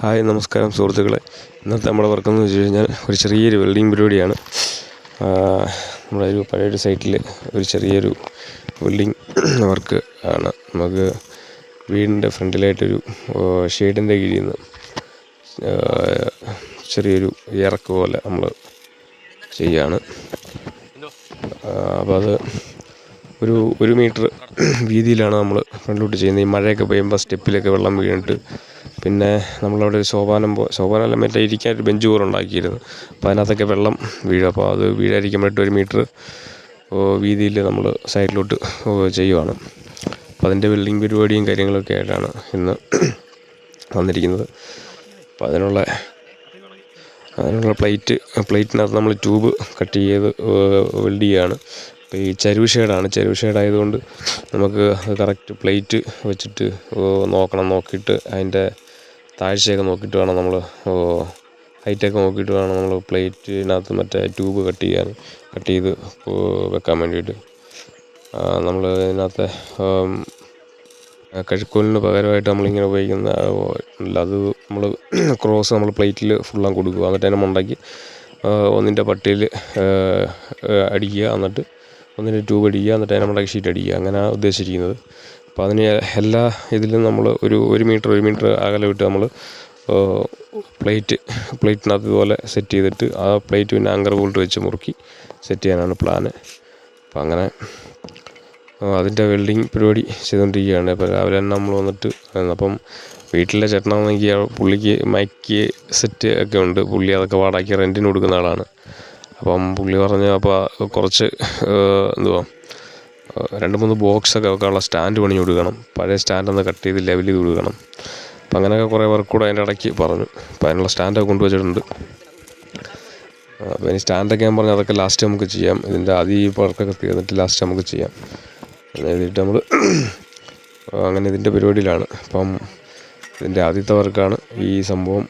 Hi നമസ്കാരം സുഹൃത്തുക്കളെ. ഇന്നത്തെ നമ്മുടെ വർക്ക് എന്ന് വെച്ച് കഴിഞ്ഞാൽ ഒരു ചെറിയൊരു വെൽഡിങ് പരിപാടിയാണ്. നമ്മുടെ ഒരു പഴയൊരു സൈറ്റിൽ ഒരു ചെറിയൊരു വെൽഡിങ് വർക്ക് ആണ്. നമുക്ക് വീടിന്റെ ഫ്രണ്ടിലായിട്ടൊരു ഷെയ്ഡിന്റെ കീഴിൽ നിന്ന് ചെറിയൊരു ഇറക്ക് പോലെ നമ്മൾ ചെയ്യാണ്. അപ്പോൾ അത് ഒരു ഒരു മീറ്റർ വീതിയിലാണ് നമ്മൾ ഫ്രണ്ടിലോട്ട് ചെയ്യുന്നത്. ഈ മഴയൊക്കെ പെയ്യുമ്പോൾ സ്റ്റെപ്പിലൊക്കെ വെള്ളം വീണിട്ട് പിന്നെ നമ്മളവിടെ ഒരു സോപാനം പോ സോപാനമല്ല മറ്റേ ഇരിക്കാൻ ഒരു ബെഞ്ച് പോലെ ഉണ്ടാക്കിയിരുന്നു. അപ്പോൾ അതിനകത്തൊക്കെ വെള്ളം വീഴും. അപ്പോൾ അത് വീഴാതിരിക്കാൻ ഒരു മീറ്റർ വീതിയിൽ നമ്മൾ സൈഡിലോട്ട് ചെയ്യുവാണ്. അപ്പോൾ അതിന്റെ വെൽഡിങ് പരിപാടിയും കാര്യങ്ങളൊക്കെ ആയിട്ടാണ് ഇന്ന് വന്നിരിക്കുന്നത്. അപ്പോൾ അതിനുള്ള അതിനുള്ള പ്ലേറ്റ് പ്ലേറ്റിനകത്ത് നമ്മൾ ട്യൂബ് കട്ട് ചെയ്ത് വെൽഡ് ചെയ്യുകയാണ് അപ്പോൾ ഈ ചരുവ് ഷേഡാണ്. ചരുവ് ഷേഡായതുകൊണ്ട് നമുക്ക് കറക്റ്റ് പ്ലേറ്റ് വെച്ചിട്ട് നോക്കണം. നോക്കിയിട്ട് അതിന്റെ താഴ്ചയൊക്കെ നോക്കിയിട്ട് വേണം നമ്മൾ ഹൈറ്റൊക്കെ നോക്കിയിട്ട് വേണം നമ്മൾ പ്ലേറ്റിനകത്ത് മറ്റേ ട്യൂബ് കട്ട് ചെയ്യാൻ കട്ട് ചെയ്ത് വെക്കാൻ വേണ്ടിയിട്ട്. നമ്മൾ ഇതിനകത്തെ കഴുക്കോലിന് പകരമായിട്ട് നമ്മളിങ്ങനെ ഉപയോഗിക്കുന്ന ഇല്ല അത് നമ്മൾ ക്രോസ് നമ്മൾ പ്ലേറ്റിൽ ഫുള്ളം കൊടുക്കുക. എന്നിട്ട് അതിനെ മുണ്ടാക്കി ഒന്നിന്റെ പട്ടിയിൽ അടിക്കുക. എന്നിട്ട് ഒന്നിന്റെ ട്യൂബ് അടിക്കുക. എന്നിട്ട് അതിനെ മുണ്ടാക്കി ഷീറ്റ് അടിക്കുക. അങ്ങനെയാണ് ഉദ്ദേശിച്ചിരിക്കുന്നത്. അപ്പോൾ അതിന് എല്ലാ ഇതിലും നമ്മൾ ഒരു ഒരു മീറ്റർ ഒരു മീറ്റർ അകലെ വിട്ട് നമ്മൾ പ്ലേറ്റ് പ്ലേറ്റിനകത്ത് ഇതുപോലെ സെറ്റ് ചെയ്തിട്ട് ആ പ്ലേറ്റ് പിന്നെ ആങ്കർ ബോൾട്ട് വെച്ച് മുറുക്കി സെറ്റ് ചെയ്യാനാണ് പ്ലാന് അപ്പം അങ്ങനെ അതിന്റെ വെൽഡിങ് പരിപാടി ചെയ്തുകൊണ്ടിരിക്കുകയാണ് അപ്പോൾ രാവിലെ തന്നെ നമ്മൾ വന്നിട്ട് അപ്പം വീട്ടിലെ ചേട്ടനാണെങ്കിൽ പുള്ളിക്ക് മൈക്ക് സെറ്റ് ഒക്കെ ഉണ്ട്. പുള്ളി അതൊക്കെ വാടാക്കി റെന്റിന് കൊടുക്കുന്ന ആളാണ്. അപ്പം പുള്ളി പറഞ്ഞ അപ്പോൾ കുറച്ച് എന്തുവാ രണ്ട് മൂന്ന് ബോക്സൊക്കെ വെക്കാനുള്ള സ്റ്റാൻഡ് പണിഞ്ഞ് കൊടുക്കണം. പഴയ സ്റ്റാൻഡൊന്ന് കട്ട് ചെയ്ത് ലെവൽ ചെയ്ത് കൊടുക്കണം. അപ്പം അങ്ങനെയൊക്കെ കുറേ വർക്ക് കൂടെ അതിന്റെ ഇടയ്ക്ക് പറഞ്ഞു. അപ്പോൾ അതിനുള്ള സ്റ്റാൻഡൊക്കെ കൊണ്ടുവച്ചിട്ടുണ്ട്. അപ്പോൾ ഇനി സ്റ്റാൻഡൊക്കെ ഞാൻ പറഞ്ഞു അതൊക്കെ ലാസ്റ്റ് നമുക്ക് ചെയ്യാം. ഇതിന്റെ ആദ്യം ഈ വർക്കൊക്കെ തീർന്നിട്ട് ലാസ്റ്റ് നമുക്ക് ചെയ്യാം. എഴുതിയിട്ട് നമ്മൾ അങ്ങനെ ഇതിന്റെ പരിപാടിയിലാണ്. അപ്പം ഇതിന്റെ ആദ്യത്തെ വർക്കാണ് ഈ സംഭവം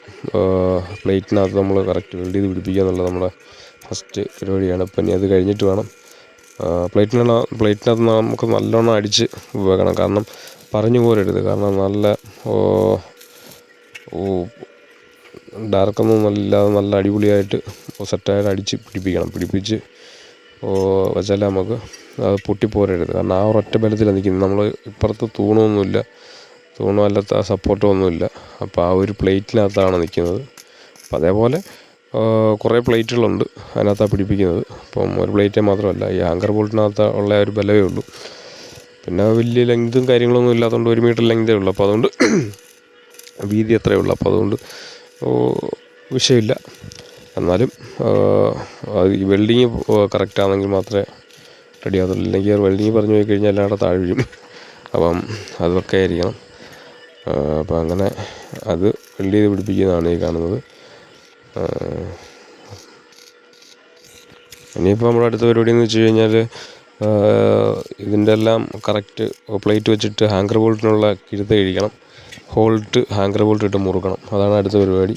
പ്ലേറ്റിനകത്ത് നമ്മൾ കറക്റ്റ് വെൽഡ് ചെയ്ത് പിടിപ്പിക്കുക എന്നുള്ളത് നമ്മുടെ ഫസ്റ്റ് പരിപാടിയാണ്. അപ്പം ഇനി അത് കഴിഞ്ഞിട്ട് വേണം പ്ലേറ്റിനുള്ള പ്ലേറ്റിനകത്ത് നമുക്ക് നല്ലോണം അടിച്ച് വെക്കണം കാരണം പറഞ്ഞു പോരരുത്. കാരണം നല്ല ഡാർക്കൊന്നും നല്ലാതെ നല്ല അടിപൊളിയായിട്ട് സെറ്റായിട്ട് അടിച്ച് പിടിപ്പിക്കണം. പിടിപ്പിച്ച് വെച്ചാൽ നമുക്ക് അത് പൊട്ടിപ്പോരരുത് കാരണം ആ ഒരൊറ്റ ബലത്തിലാണ് നിൽക്കുന്നത്. നമ്മൾ ഇപ്പുറത്ത് തൂണൊന്നുമില്ല. തൂണോ സപ്പോർട്ടൊന്നുമില്ല അപ്പോൾ ആ ഒരു പ്ലേറ്റിനകത്താണ് നിൽക്കുന്നത്. അപ്പോൾ അതേപോലെ കുറേ പ്ലേറ്റുകളുണ്ട് അതിനകത്താണ് പിടിപ്പിക്കുന്നത്. അപ്പം ഒരു പ്ലേറ്റ് മാത്രമല്ല ഈ ആങ്കർ ബോൾട്ടിനകത്ത് ഉള്ള ഒരു ബലമേ ഉള്ളൂ. പിന്നെ വലിയ ലെങ്തും കാര്യങ്ങളൊന്നും ഇല്ലാത്തതുകൊണ്ട് ഒരു മീറ്റർ ലെങ്തേ ഉള്ളൂ. അപ്പോൾ അതുകൊണ്ട് വീതി അത്രയേ ഉള്ളൂ. അപ്പോൾ അതുകൊണ്ട് വിഷയമില്ല. എന്നാലും ഈ വെൽഡിങ് കറക്റ്റ് ആണെങ്കിൽ മാത്രമേ റെഡി ആകത്തുള്ളൂ ഇല്ലെങ്കിൽ വെൽഡിങ് പറഞ്ഞു പോയി കഴിഞ്ഞാൽ എല്ലാവരുടെ താഴെ വീഴും. അപ്പം അതൊക്കെ ആയിരിക്കണം. അപ്പം അങ്ങനെ അത് വെൽഡ് ചെയ്ത് പിടിപ്പിക്കുന്നതാണ് ഈ കാണുന്നത്. ഇനിയിപ്പോൾ നമ്മുടെ അടുത്ത പരിപാടി എന്ന് വെച്ച് കഴിഞ്ഞാൽ ഇതിന്റെ എല്ലാം കറക്റ്റ് പ്ലേറ്റ് വെച്ചിട്ട് ഹാങ്കർ ബോൾട്ടിനുള്ള കിഴുത്ത് കഴിക്കണം ഹോൾട്ട് ഹാങ്കർ ബോൾട്ട് ഇട്ട് മുറുക്കണം. അതാണ് അടുത്ത പരിപാടി.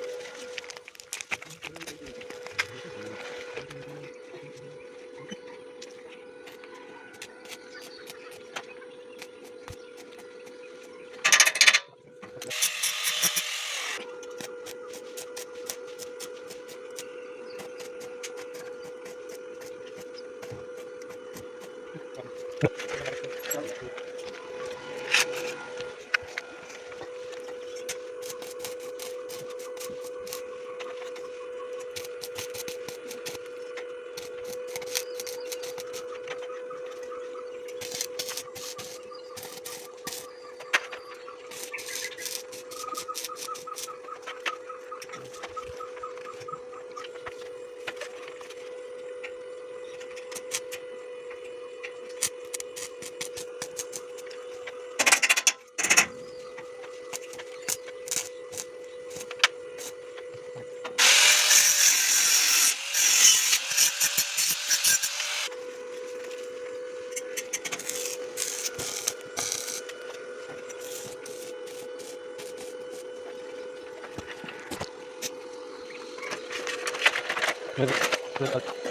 good.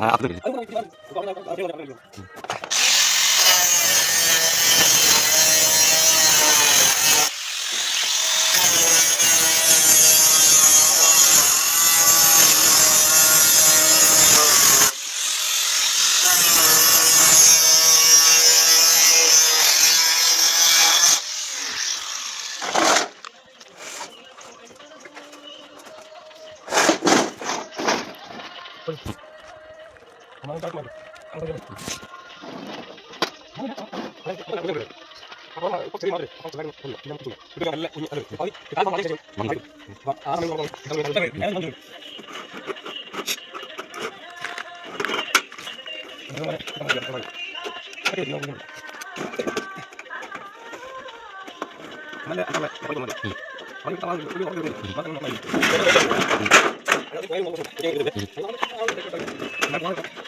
ആ അത് ありがとうござい。ます。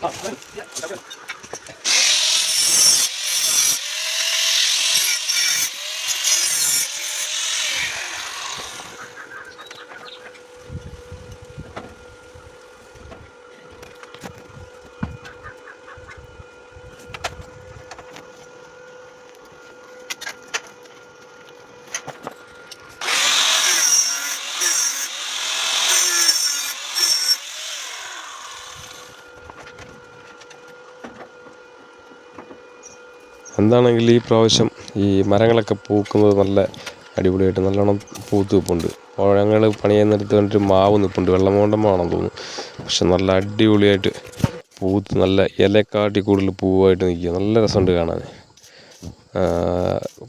啊，来，你来，我来。എന്താണെങ്കിൽ ഈ പ്രാവശ്യം ഈ മരങ്ങളൊക്കെ പൂക്കുന്നത് നല്ല അടിപൊളിയായിട്ട് നല്ലോണം പൂത്ത് നിൽപ്പുണ്ട് പഴങ്ങൾ പണി ചെയ്യുന്നിടത്ത് കണ്ടിട്ട് മാവ് നിൽപ്പുണ്ട് വെള്ളമോണ്ടമാണെന്ന് തോന്നുന്നു. പക്ഷെ നല്ല അടിപൊളിയായിട്ട് പൂത്ത് നല്ല ഇലക്കാട്ടി കൂടുതൽ പൂവായിട്ട് നിൽക്കുക. നല്ല രസമുണ്ട് കാണാൻ.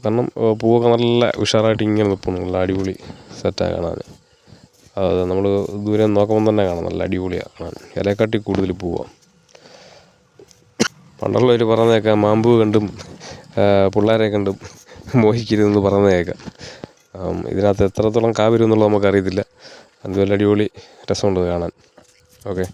കാരണം പൂവൊക്കെ നല്ല ഉഷാറായിട്ട് ഇങ്ങനെ നിൽപ്പുണ്ട് നല്ല അടിപൊളി സെറ്റാണ് കാണാൻ. അത് നമ്മൾ ദൂരെ നോക്കുമ്പോൾ തന്നെ കാണാം. നല്ല അടിപൊളിയാണ് കാണാൻ. ഇലക്കാട്ടി കൂടുതൽ പൂവാണ് പണ്ടുള്ളവർ പറഞ്ഞേക്കാം മാമ്പൂ കണ്ടും പിള്ളേരെ കണ്ടും മോഹിക്കരുതെന്ന് പറയുന്നത് കേൾക്കാം. ഇതിനകത്ത് എത്രത്തോളം കാ എന്നുള്ളത് നമുക്കറിയത്തില്ല. അതുപോലെ അടിപൊളി രസമുണ്ട് കാണാൻ. ഓക്കെ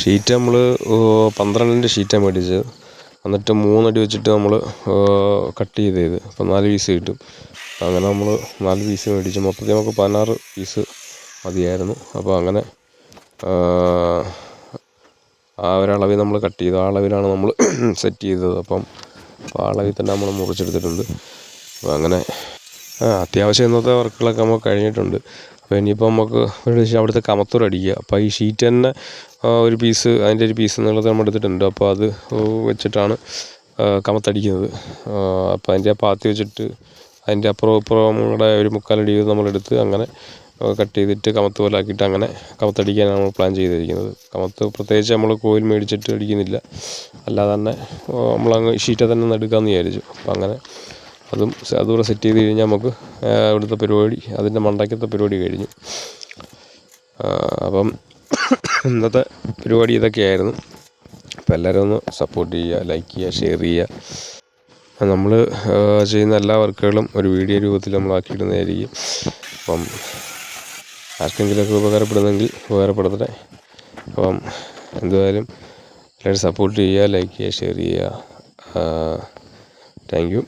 ഷീറ്റ് നമ്മൾ പന്ത്രണ്ടിന്റെ ഷീറ്റാണ് മേടിച്ചത്. എന്നിട്ട് മൂന്നടി വെച്ചിട്ട് നമ്മൾ കട്ട് ചെയ്ത് ചെയ്ത് അപ്പം നാല് പീസ് കിട്ടും. അങ്ങനെ നമ്മൾ നാല് പീസ് മേടിച്ചു. മൊത്തത്തിൽ നമുക്ക് പതിനാറ് പീസ് മതിയായിരുന്നു. അപ്പോൾ അങ്ങനെ ആ, ഒരളവിൽ നമ്മൾ കട്ട് ചെയ്തു. ആ അളവിലാണ് നമ്മൾ സെറ്റ് ചെയ്തത്. അപ്പം അപ്പോൾ ആ അളവിൽ തന്നെ നമ്മൾ മുറിച്ചെടുത്തിട്ടുണ്ട്. അപ്പോൾ അങ്ങനെ അത്യാവശ്യം ഇന്നത്തെ വർക്കുകളൊക്കെ നമുക്ക് കഴിഞ്ഞിട്ടുണ്ട്. അപ്പോൾ ഇനിയിപ്പോൾ നമുക്ക് ഒരു അവിടുത്തെ കമത്തൂർ അടിക്കുക. അപ്പോൾ ഈ ഷീറ്റ് തന്നെ ഒരു പീസ് അതിന്റെ ഒരു പീസ് എന്നുള്ളത് നമ്മൾ എടുത്തിട്ടുണ്ട്. അപ്പോൾ അത് വെച്ചിട്ടാണ് കമത്തടിക്കുന്നത്. അപ്പോൾ അതിന്റെ പാത്തി വെച്ചിട്ട് അതിന്റെ അപ്പുറം ഇപ്പുറം കൂടെ ഒരു മുക്കാലടി നമ്മളെടുത്ത് അങ്ങനെ കട്ട് ചെയ്തിട്ട് കമത്ത് പോലെ ആക്കിയിട്ട് അങ്ങനെ കമത്തടിക്കാനാണ് നമ്മൾ പ്ലാൻ ചെയ്തിരിക്കുന്നത്. കമത്ത് പ്രത്യേകിച്ച് നമ്മൾ കോയിൽ മേടിച്ചിട്ട് അടിക്കുന്നില്ല. അല്ലാതെ തന്നെ നമ്മളങ്ങ് ഷീറ്റ് തന്നെ എടുക്കാമെന്ന് വിചാരിച്ചു. അപ്പോൾ അങ്ങനെ അതും അതുകൂടെ സെറ്റ് ചെയ്ത് കഴിഞ്ഞാൽ നമുക്ക് ഇവിടുത്തെ പരിപാടി അതിന്റെ മണ്ടയ്ക്കത്തെ പരിപാടി കഴിഞ്ഞു. അപ്പം ഇന്നത്തെ പരിപാടി ഇതൊക്കെയായിരുന്നു. അപ്പോൾ എല്ലാവരും ഒന്ന് സപ്പോർട്ട് ചെയ്യുക ലൈക്ക് ചെയ്യുക ഷെയർ ചെയ്യുക. നമ്മൾ ചെയ്യുന്ന എല്ലാ വർക്കുകളും ഒരു വീഡിയോ രൂപത്തിൽ നമ്മൾ ആക്കിയിടുന്നതായിരിക്കും. അപ്പം ആർക്കെങ്കിലുമൊക്കെ ഉപകാരപ്പെടുന്നെങ്കിൽ ഉപകാരപ്പെടട്ടെ. അപ്പം എന്തായാലും എല്ലാവരും സപ്പോർട്ട് ചെയ്യുക ലൈക്ക് ചെയ്യുക ഷെയർ ചെയ്യുക. Thank you